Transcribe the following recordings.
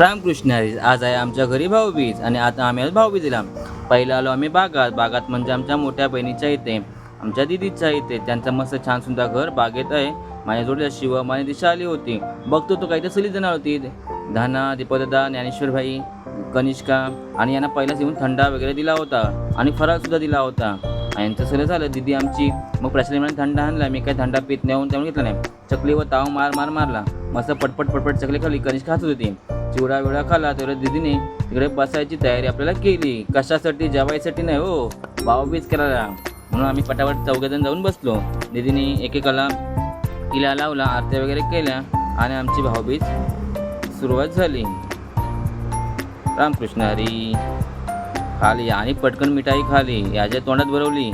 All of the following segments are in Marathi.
रामकृष्ण हरी आज आहे आमच्या घरी भाऊबीज आणि आता आम्ही आज भाऊबीजीला. पहिला आलो आम्ही बागात. बागात म्हणजे आमच्या मोठ्या बहिणीच्या इथे आमच्या दिदीच्या इथे. त्यांचं मस्त छान सुंदर घर बागेत आहे. माझ्या जोडीला शिवम आणि दिशा आली होती. बघतो तो काही तर सली जण होती धाना दीपदादा ज्ञानेश्वरभाई कनिष्का आणि यांना पहिलाच येऊन थंडा वगैरे दिला होता. आणि फराळ सुद्धा दिला होता. आणि यांचं सगळं झालं. दिदी आमची मग प्रश्न म्हणे थंडा आणला. मी काही थंडा पित नाही. त्यामुळे घेतला नाही. चकली व ताव मार मार मारला. मस्त पटपट पटपट चकली खाली कनिष्का खात होती. चिवडा विडा खाला तेवढ्या दिदीने तिकडे बसायची तयारी आपल्याला केली. कशासाठी? जेवायसाठी नाही हो. भाऊबीज करायला. म्हणून आम्ही पटापट चौघजण जाऊन बसलो. दिदीने एकेकाला तिला लावला आरत्या वगैरे केल्या आणि आमची भाऊबीज सुरुवात झाली. रामकृष्ण हरी खाली आणि पटकन मिठाई खाली. याच्या तोंडात भरवली.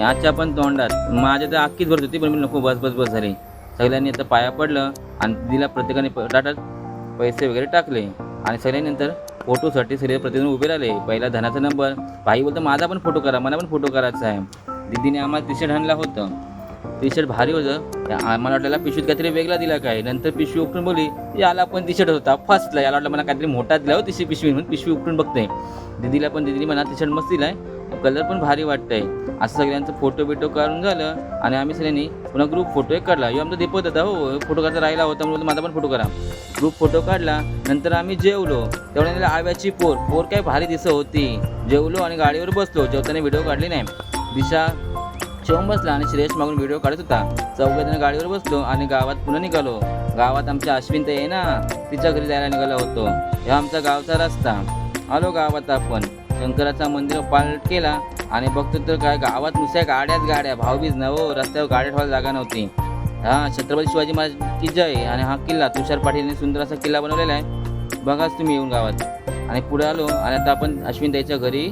याच्या पण तोंडात. माझ्या तर अख्खीच भरत होती पण मी नको बस बस बस झाली. सगळ्यांनी आता पाया पडलं आणि दिला प्रत्येकाने प- पैसे वगैरे टाकले. आणि सगळ्यानंतर फोटोसाठी सगळे प्रतिदिन उभे राहिले. पहिला धनाचा नंबर भाई बोलतो माझा पण फोटो करा मला पण फोटो करायचा आहे. दिदीने आम्हाला टी शर्ट आणला होतं. टी शर्ट भारी होतं. आम्हाला वाटलेला पिशवीत काहीतरी वेगळा दिला काय. नंतर पिशवी उकडून बोलली याला पण टी शर्ट होता फर्स्टला याला वाटलं मला काहीतरी मोठा दिला हो तिशी पिशवी म्हणून. पिशवी उकडून बघते. दिदीला पण दिदीने मला टी शर्ट मस्त दिलाय. कलर पण भारी वाटतंय. असं सगळ्यांचं फोटो बिटो काढून झालं आणि आम्ही सगळ्यांनी पुन्हा ग्रुप फोटो एक काढला. यो आमचा दीपक होता हो फोटो काढता राहिला होता म्हणून माझा पण फोटो करा ग्रुप फोटो काढला नंतर आम्ही जेवलो. तेवढ्या आव्याची पोर पोर काय भारी दिसत होती. जेवलो आणि गाडीवर बसलो. जेवताना व्हिडिओ काढली नाही. दिशा शिवम बसला आणि श्रेयस मागून व्हिडिओ काढत होता. चौघजण गाडीवर बसलो आणि गावात पुन्हा निघालो. गावात आमच्या अश्विन ते आहे ना तिच्या घरी जायला निघाला होतो. हा आमचा गावचा रस्ता. आलो गावात आपण. शंकराचा मंदिर पालट केला आणि बघतो तर काय गावात नुसत्या गाड्याच गाड्या भाऊबीज न रस्त्यावर गाड्या ठेवायला जागा नव्हती. हा छत्रपती शिवाजी महाराज की जय आणि हा किल्ला तुषार पाटीलने सुंदर असा किल्ला बनवलेला आहे. बघाच तुम्ही येऊन गावात. आणि पुढे आलो आणि आता आपण अश्विन त्याच्या घरी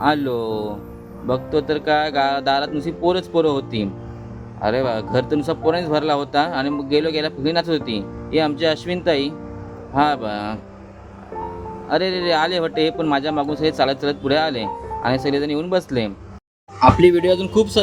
आलो. बघतो तर काय गा दारात नुसती पोरच पोरं होती. अरे वा घर तर नुसता पोरांनीच भरला होता आणि मग गेलो गेल्या फुगडी नाचत होती. हे आमची अश्विनताई हा बा अरे रे रे आले वाटते हे पण माझ्या मागून सगळे चालत चालत पुढे आले आणि सगळेजण येऊन बसले. आपली व्हिडिओ अजून खूप स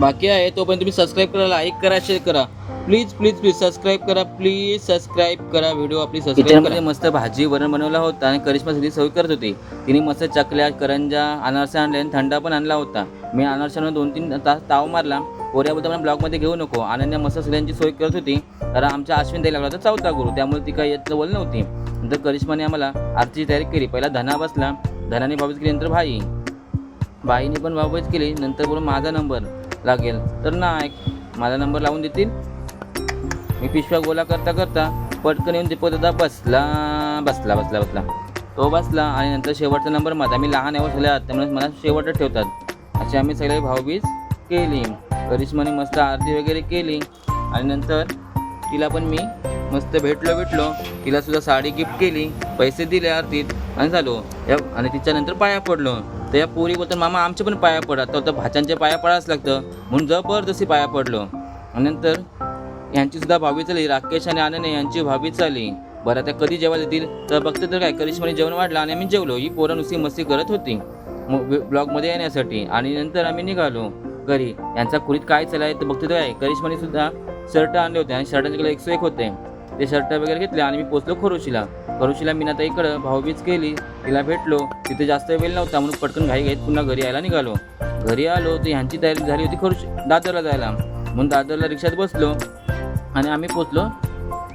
बाकी आहे तोपर्यंत तुम्ही सबस्क्राईब करा लाईक करा शेअर करा. प्लीज प्लीज प्लीज सबस्क्राईब करा प्लीज सबस्क्राईब करा व्हिडिओ आपली सबस्क्राईब करा. मस्त भाजी वरण बनवला होता आणि करिश्मा सगळी सवय करत होती. तिने मस्त चकल्या करंजा अनारसा आणले आणि थंडा पण आणला होता. मी अनारशानं दोन तीन तास ताव मारला. पोऱ्याबद्दल मला ब्लॉगमध्ये घेऊ नको. अनन्या मस्त सगळ्यांची सोय करत होती. कारण आमच्या अश्विन द्यायला लागला होता चौथा गुरु. त्यामुळे ती काही यात बोल नव्हती. नंतर करिश्माने आम्हाला आरतीची तयारी केली. पहिला धना बसला. धनाने बाबत केली नंतर भाई. बाईने पण बाबत केली नंतर बोलून माझा नंबर लागेल. तर नायक माझा नंबर लावून देतील. मी पिशव्या गोला करता करता पटकन येऊन दीपक बसला बसला बसला बसला. तो बसला आणि नंतर शेवटचा नंबर माझा. मी लहान आहे सगळ्या त्यामुळे मला शेवटच ठेवतात. अशी आम्ही सगळे भाऊबीज केली. करिश्माने मस्त आरती वगैरे केली. आणि नंतर तिला पण मी मस्त भेटलो भेटलो. तिला सुद्धा साडी गिफ्ट केली पैसे दिले आरतीत. आणि झालो. या आणि तिच्यानंतर पाया पडलो. तर या पोरी बोलतात मामा आमचे पण पाया पडा. तर भाच्यांच्या पाया पडायच लागतं. म्हणून जबरदस्ती पाया पडलो. आणि नंतर यांची सुद्धा भावी चालली. राकेश आणि आनंद यांची भावी चालली. बरं आता कधी जेवायला येतील तर बघते तर काय. करिश्माने जेवण वाढलं आणि आम्ही जेवलो. ही पोरं नुसती मस्ती करत होती. ब्लॉगमध्ये येण्यासाठी. आणि नंतर आम्ही निघालो. घरी. यांचा खुरीत काय चालाय तर बघते तर काय करिश्माने सुद्धा शर्ट आणले होते आणि शर्टाचे कलर एकशे एक होते. ते शर्ट वगैरे घेतले आणि मी पोचलो खरोशीला. खरोशीला मी आता इकडं भाऊबीज केली. तिला भेटलो. तिथे जास्त वेळ नव्हता म्हणून पटकन घाई घेत पुन्हा घरी यायला निघालो. घरी आलो तर ह्यांची तयारी झाली होती खरोशी दादरला जायला. म्हणून दादरला रिक्षात बसलो आणि आम्ही पोचलो.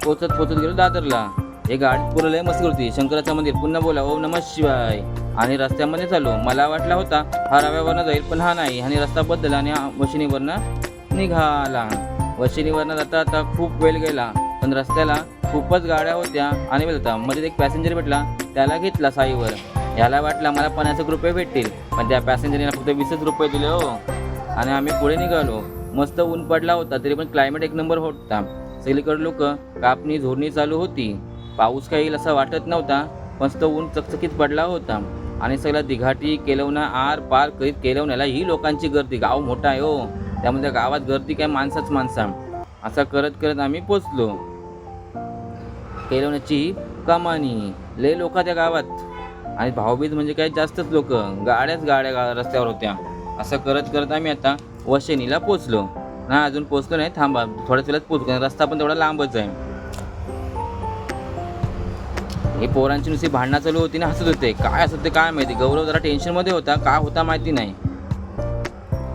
पोचत पोचत गेलो दादरला. हे गाडी पुरं लय मस्ती होती. शंकराचं मंदिर. पुन्हा बोला. ओम नमः शिवाय. आणि रस्त्यामध्ये चालू. मला वाटला होता हा रव्यावरनं जाईल पण हा नाही. आणि रस्ता बदलला आणि वशिनीवरनं निघाला. वशिनीवरनं जाता आता खूप वेळ गेला. पण रस्त्याला खूपच गाड्या होत्या आणि वेळ होता मध्ये एक पॅसेंजर भेटला. त्याला घेतला साईवर. याला वाटला मला पन्नास रुपये भेटतील. पण त्या पॅसेंजरने फक्त वीसच रुपये दिले हो. आणि आम्ही पुढे निघालो. मस्त ऊन पडला होता तरी पण क्लायमेट एक नंबर होता. सगळीकडे लोक कापणी झोरणी चालू होती. पाऊस काही येईल असं वाटत नव्हता. मस्त ऊन चकचकीत पडला होता. आणि सगळ्या दिघाटी केलवणा आर पार करीत केलवण्याला ही लोकांची गर्दी. गाव मोठा आहे हो. त्यामुळे त्या गावात गर्दी काय माणसाच माणसा. असं करत करत आम्ही पोचलो. केलवण्याची कमानी. लय लोक त्या गावात. आणि भाऊबीज म्हणजे काय जास्तच लोक. गाड्याच गाड्या गा रस्त्यावर होत्या. असं करत करत आम्ही आता वशेनीला पोचलो. ना अजून पोचलो नाही. थांबा थोड्याच वेळात पोचलो रस्ता पण तेवढा लांबच आहे. हे पोरांची नुसती भांडणं चालू होती ना हसत होते. काय हसत ते काय माहिती? गौरव जरा टेन्शनमध्ये होता. का होता माहिती नाही.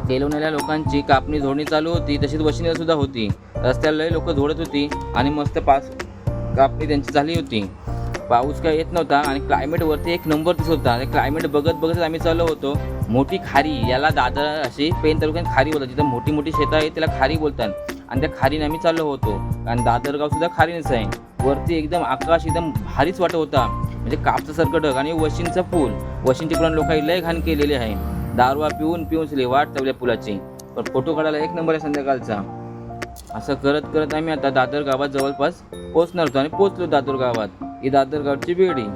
केलवण्याला लोकांची कापणी झोडणी चालू होती तशीच वशिनीला सुद्धा होती. रस्त्याला लय लोक झोडत होती आणि मस्त पास कापणी त्यांची झाली होती. पाऊस काय येत नव्हता आणि क्लायमेट वरती एक नंबर दिसत होता. क्लायमेट बघत बघत आम्ही चाललो होतो. मोठी खारी याला दादर अशी पेन तालुक्यात खारी बोलतात. जिथं मोठी मोठी शेतं आहेत त्याला खारी बोलतात. आणि त्या खारीने आम्ही चाललो होतो. आणि दादरगाव सुद्धा खारीनेच आहे. वरती एकदम आकाश एकदम भारीच वाटत होता. म्हणजे कापचं सरकटक आणि वशींचा पूल वशींची पण लोकांनी लय घाण केलेली आहे. दारवा पिऊन पिऊन वाट तवल्या पुलाची पण फोटो काढायला एक नंबर आहे संध्याकाळचा. असं करत करत आम्ही आता दादर गावात जवळपास पोहोचणार होतो. आणि पोहोचलो दादर गावात. ही दादर गावची बेडी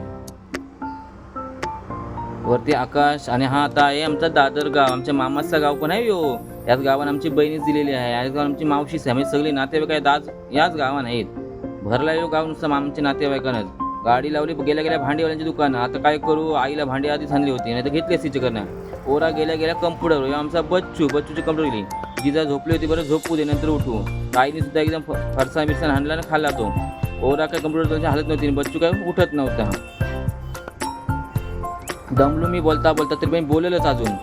वरती आकाश. आणि हा आता आहे आमचा दादर गाव. आमच्या मामाचं गाव पण आहे यो याच गावात आमची बहिणीच दिलेली आहे. याच गावात आमची मावशीच आहे. म्हणजे सगळे नातेवाईक आहेत आज. याच गावात आहेत. भरला येऊ गाव नुसतं आमच्या नातेवाईकांनाच. गाडी लावली गेल्या गेल्या भांडीवाल्यांची दुकान. आता काय करू? आईला भांडी आधीच आणली होती नाही तर घेतली असती चिकन ओरा गेल्या गेल्या कम्प्युटर आमचा बच्चू बच्चूची कम्प्युटर गेली. जिजा झोपली होती बरं झोपू दे नंतर उठू. आईने सुद्धा एकदम फरसा मिरसा हाणला आणि खाल्ला तो. ओरा काय कम्प्युटर हालत नव्हती आणि बच्चू काय उठत नव्हता. दमलो मी बोलता बोलता तरी पण बोलेलच अजून.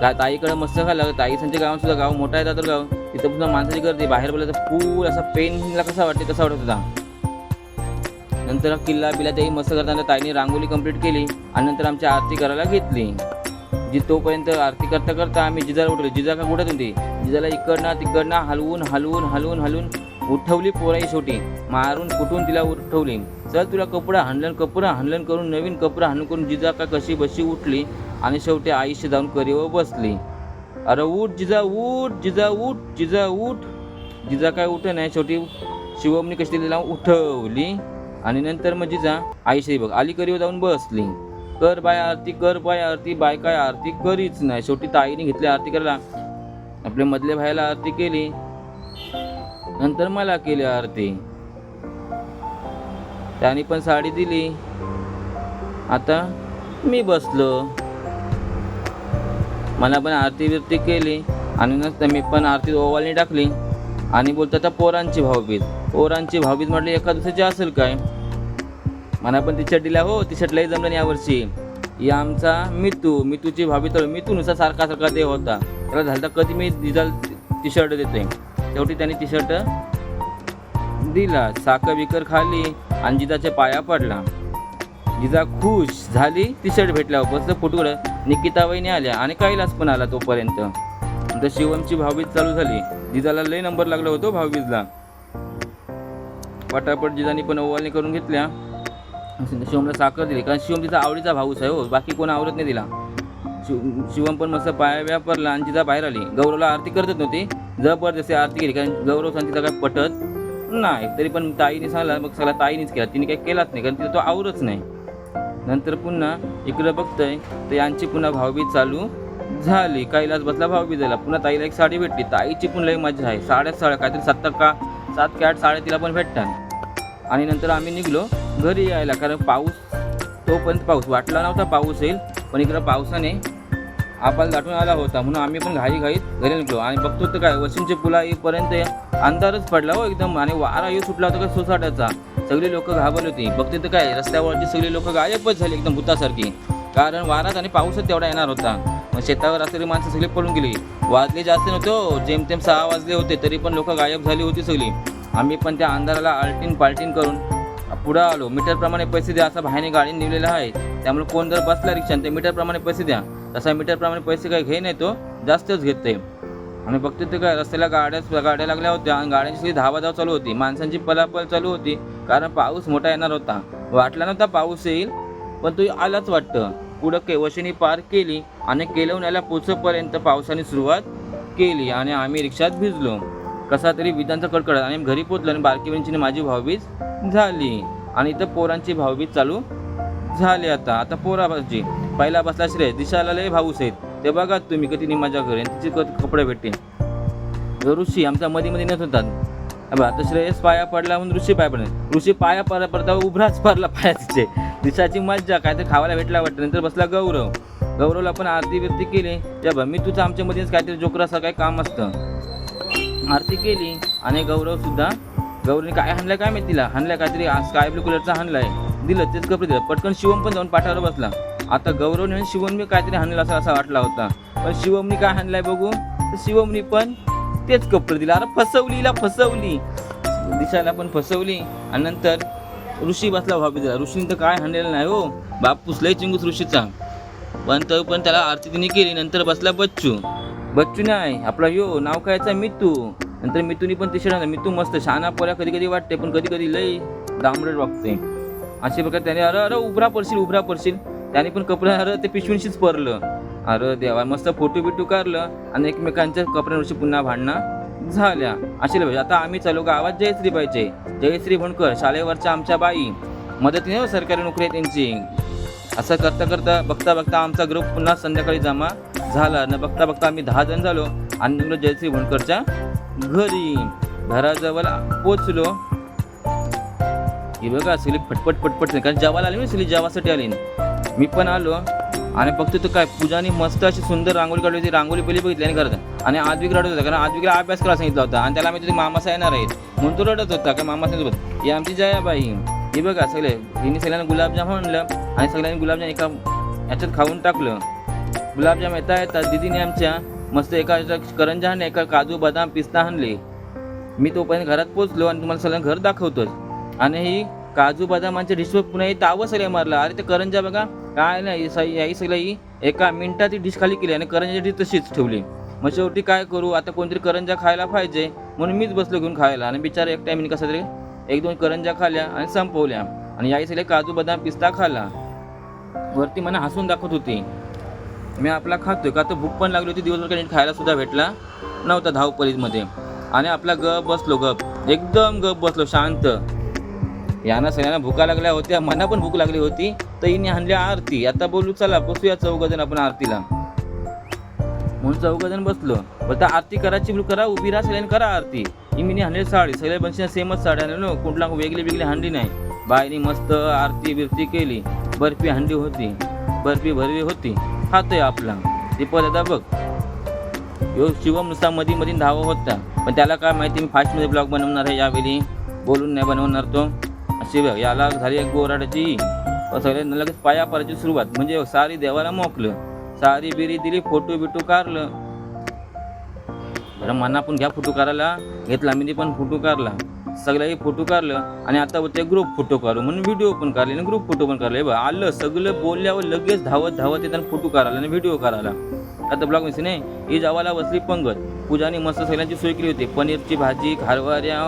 काय ताईकडे मस्त खाल्लं ताई संच्या गावात सुद्धा गाव मोठा आहे गाव तिथं सुद्धा माणसाची गर्दी. बाहेर बोललं तर पूल असा पेनला कसा वाटते तसा वाटत होता. नंतर किल्ला बिल्ला त्याही मस्त करताना ताईने रांगोळी कंप्लीट केली आणि नंतर आमची आरती करायला घेतली. जी तोपर्यंत आरती करता करता आम्ही जिजाला उठलो जिजा का उठत होती जिजाला इकडनं तिकडनं हलवून हलवून हलवून हलवून उठवली पोराई शेवटी मारून कुठून तिला उठवली? चल तुला कपडा हनलन कपडा हनलन करून नवीन कपडा हाणून करून जिजा का कशी बशी उठली आणि शेवटी आईशी जाऊन करीवर बसली. अरे उठ जिजा उठ जिजा उठ जिजा उठ. जिजा काय उठ नाही शेवटी शिवमनी कशी तिला उठवली? आणि नंतर मग जिजा आईशी बघ अलीकडे करीवर जाऊन बसली. कर बाय आरती कर बाय आरती बाय काय आरती करीच नाही. शेवटी ताईने घेतली आरती करायला. आपल्या मधल्या भायला आरती केली. नंतर मला केली आरती. त्याने पण साडी दिली. आता मी बसलो. मला पण आरती बिरती केली आणि नंतर मी पण आरती ओवाळणी टाकली. आणि बोलतो आता पोरांची भाऊबीज. पोरांची भावबीज म्हटली एका दिवसाची असेल काय? मला पण टी शर्ट दिला हो टी शर्ट लई जमलं नाही यावर्षी. या आमचा मितू मितूची भाभी तर मितूनुसार सारखा सारखा देव होता. त्याला झालं तर कधी मी दिजाल टी शर्ट देतोय. शेवटी त्याने टी शर्ट दिला. साखर बिकर खाली आणि जिजाच्या पाया पडला. जिजा खुश झाली टी शर्ट भेटल्यावर बसलं फोटोकडं निकिता वहिनी आल्या आणि कैलास पण आला तोपर्यंत. तर शिवमची भाऊबीज चालू झाली. जिजाला लय नंबर लागला होतो भाऊबीजला पटापट जिजानी पण ओवाळणी करून घेतल्या. शिवमला साखर दिली. कारण शिवम तिचा आवडीचा भाऊच आहे हो. बाकी कोण आवडत नाही दिला शिव शिवम पण मस्त पाया व्यापरला आणि तिचा बाहेर आली. गौरवला आरती करतच नव्हती. जबरदस्ती आरती केली कारण गौरव सांग तिचा काय पटत नाही. तरी पण ताईने सांगला मग सगळा ताईनेच केला. तिने काही केलाच नाही कारण तिला तो आवरच नाही. नंतर पुन्हा इकडं बघतंय तर यांची पुन्हा भावबीज चालू झाली. कैलास बसला भाऊबीज झाला पुन्हा ताईला एक साडी भेटली. ताईची पण लई मजा आहे. साड्यात साड्या काहीतरी सात का सात की आठ साड्या तिला पण भेटतात. आणि नंतर आम्ही निघलो. घरी यायला कारण पाऊस तोपर्यंत पाऊस. वाटला नव्हता पाऊस येईल पण इकडं पावसाने आपल्याला दाटून आला होता. म्हणून आम्ही पण घाई घाईत घरी निघलो. आणि बघतो तर काय वशिमचे पुला येईपर्यंत अंधारच पडला हो एकदम. आणि वारा येऊ सुटला होता का सोसाट्याचा. सगळी लोक घाबरली होती. बघते तर काय रस्त्यावरची सगळी लोक गायबच झाली एकदम भूतासारखी. कारण वारात आणि पाऊसच तेवढा येणार होता. मग शेतावर असलेली माणसं सगळी पळून गेली. वाजले जास्त नव्हते हो. जेमतेम सहा वाजले होते तरी पण लोक गायब झाली होती सगळी. आम्ही पण त्या अंधाराला आलटीन पालटीन करून पुढं आलो. मीटरप्रमाणे पैसे द्या असा बाहेरने गाडी निवलेला आहे. त्यामुळे कोण जर बसला रिक्षा ते मीटरप्रमाणे पैसे द्या. तसा मीटरप्रमाणे पैसे काही घे नाही तो जास्तच घेते आणि बघतो ते काय रस्त्याला गाड्या गाड्या लागल्या होत्या आणि गाड्यांची सगळी चालू होती. माणसांची पलापल चालू होती कारण पाऊस मोठा येणार होता. वाटला नव्हता पाऊस येईल पण तो आलाच वाटतं. पुढं केवशिनी पार केली आणि केलवण्याला पोचपर्यंत पावसाने सुरुवात केली आणि आम्ही रिक्षात भिजलो. कसा तरी विधांचा कडकड. आणि घरी पोचलो आणि बारकी बहिणीची माझी भाऊबीज झाली. आणि इथं पोरांची भाऊबीज चालू झाली आता. आता पोराची पहिला बसला श्रेय. दिशाला लय भाऊस आहेत. ते बघा तुम्ही कधी नाही मजा करेन तिचे कपडे भेटतील. ऋषी आमचा मध्ये मध्ये नेत होतात आता श्रेयस पाया पडला म्हणून ऋषी पाया पडले. ऋषी पाया पडला पडता उभराच पडला पाया तिचे दिशाची मज्जा. काय तर खावायला भेटला वाटतं. नंतर बसला गौरव. गौरवला पण आरती बिरती केली. त्या मी तुझं आमच्या मध्येच काहीतरी जोकराचं काय काम असतं. आरती केली आणि गौरव सुद्धा गौरवने काय हाणलं काय माहिती तिला? हाणलं काहीतरी स्काय ब्लू कलरचा हाणलाय. दिलं तेच कपडे दिलं. पटकन शिवम पण जाऊन पाठावर बसला. आता गौरवने शिवमने काहीतरी हाणलं असं असा वाटला होता. पण शिवमनी काय हाणलाय बघू? तर शिवमने पण तेच कपडे दिले. अरे फसवलीला फसवली. दिशाला पण फसवली. आणि नंतर ऋषी बसला भाभी दिला ऋषीने तर काय हाणलेलं नाही हो. बाप पुसलाय चिंगूस ऋषीचा. पण तो पण त्याला आरती तिने केली. नंतर बसला बच्चू. बच्चू नाही आपला यो नाव कायचा मितू. नंतर मितूनी पण तिसरा मितू मस्त शहाणा पोऱ्या कधी कधी वाटते पण कधी कधी लई डांबरट वागते. असे प्रकारे त्याने अरे अरे उभरा पडशील उभरा पडशील. त्याने पण कपडे अरे ते पिशवीशीच पडलं अरे देवा मस्त फोटो बिटू काढलं आणि एकमेकांच्या कपड्यांवरची पुन्हा भांडणं झाल्या. असे पाहिजे आता आम्ही चालू गावात जयश्री पाहिजे. जयश्री भणकर शाळेवरच्या आमच्या बाई. मदतीने हो, सरकारी नोकरी आहे त्यांची. असं करता करता बघता बघता आमचा ग्रुप पुन्हा संध्याकाळी जमा झाला. न बघता बघता आम्ही दहा जण झालो. आणि निघलो जयश्री भणकरच्या घरी. घराजवळ पोचलो. ही बघा सिली फटपट फटपट नाही. कारण जेवायला आली मी सिली जेवासाठी आली मी पण आलो. आणि फक्त तो काय पूजाने मस्त अशी सुंदर रांगोळी काढली होती. रांगोळी पहिली बघितली आणि करत आणि आजवी रडत होता. कारण आजवीला अभ्यास करायला सांगितला होता. आणि त्याला आम्ही तुझे मामासा येणार आहेत. म्हणून तो रडत होता. काय मामासा या ही आमची जयाबाई. हे बघा सगळे. हिने सगळ्यांना गुलाबजाम आणलं आणि सगळ्यांनी गुलाबजाम एका याच्यात खाऊन टाकलं. गुलाबजाम येता येतात दिदीने आमच्या मस्त एका करंजा आणले एका काजू बदाम पिस्ता आणले. मी तोपर्यंत घरात पोचलो आणि तुम्हाला सगळ्यांना घर दाखवतोच. आणि ही काजू बदामांच्या डिशवर पुन्हा ही तावं सगळ्या मारला. अरे ते करंजा बघा. काय नाही याही ही ही एका मिनिटात ती डिश खाली केली आणि करंजाची डिश तशीच ठेवली. मग शेवटी काय करू? आता कोणतरी करंजा खायला पाहिजे. म्हणून मीच बसलो घेऊन खायला. आणि बिचारा एक टायमिंग कसं तरी एक दोन करंजा खाल्ल्या आणि संपवल्या. आणि याही सगळे काजू बदाम पिस्ता खाल्ला वरती मला हसून दाखवत होती. मी आपला खातोय का? तर भूक पण लागली होती. दिवसभर काही खायला सुद्धा भेटला नव्हता धावपळीमध्ये आणि आपला गप बसलो गप. एकदम गप बसलो शांत. यांना सगळ्यांना भुका लागल्या होत्या मला पण भूक लागली होती. तर हिने आणल्या आरती. आता बोलू चला बसूया चौघजण आपण आरतीला. म्हणून चौघजण बसलो. पण त्या आरती करायची करा उभी राहा सगळ्यांनी करा आरती. ही मी हाणली साडी. सगळ्या बनशीला सेमच साडी आणल्या. कुठला वेगळी वेगळी हांडी नाही. बाईनी मस्त आरती बिरती केली. बर्फी हांडी होती. बर्फी भरवी होती. खातोय आपला. दीपक दादा बघ. यो शिवम नुसता मधी मधी धावा होता. पण त्याला काय माहिती मी फास्टमध्ये ब्लॉग बनवणार आहे यावेळी. बोलून नाही बनवणार तो. शिव बघ याला झाली एक गोराड्याची सगळे लगेच पाया पारायची सुरुवात. म्हणजे सारी देवाला मोकलं. सारी बिरी दिली फोटो बिटो काढलं. बरं मना पण घ्या फोटो काढायला. घेतला मी पण फोटो काढला. सगळ्याही फोटो काढलं. आणि आता होते ग्रुप फोटो काढू म्हणून व्हिडिओ पण काढले आणि ग्रुप फोटो पण काढले. बा आलं सगळं बोलल्यावर लगेच धावत धावत येताना फोटो काढायला आणि व्हिडिओ काढायला. आता ब्लॉग मिस नाही. ही जावाला बसली पंगत. पूजाने मस्त सगळ्यांची सोय केली होती. पनीरची भाजी खारवाऱ्या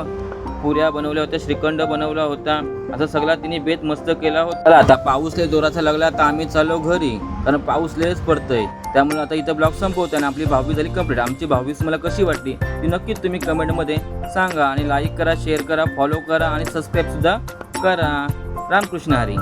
पुऱ्या बनवल्या होत्या श्रीखंड बनवला होता. असा सगळा तिने बेत मस्त केला होता. आता पाऊस लय जोराचा लागला तर आम्ही चाललो घरी कारण पाऊस लयच पडतोय. त्यामुळे आता इथं ब्लॉग संपवतो आणि आपली भावी झाली कंप्लीट आमची भावी मला कशी वाटली? ती नक्कीच तुम्ही कमेंटमध्ये सांगा आणि लाईक करा शेअर करा फॉलो करा आणि सबस्क्राईब सुद्धा करा. रामकृष्ण हरी.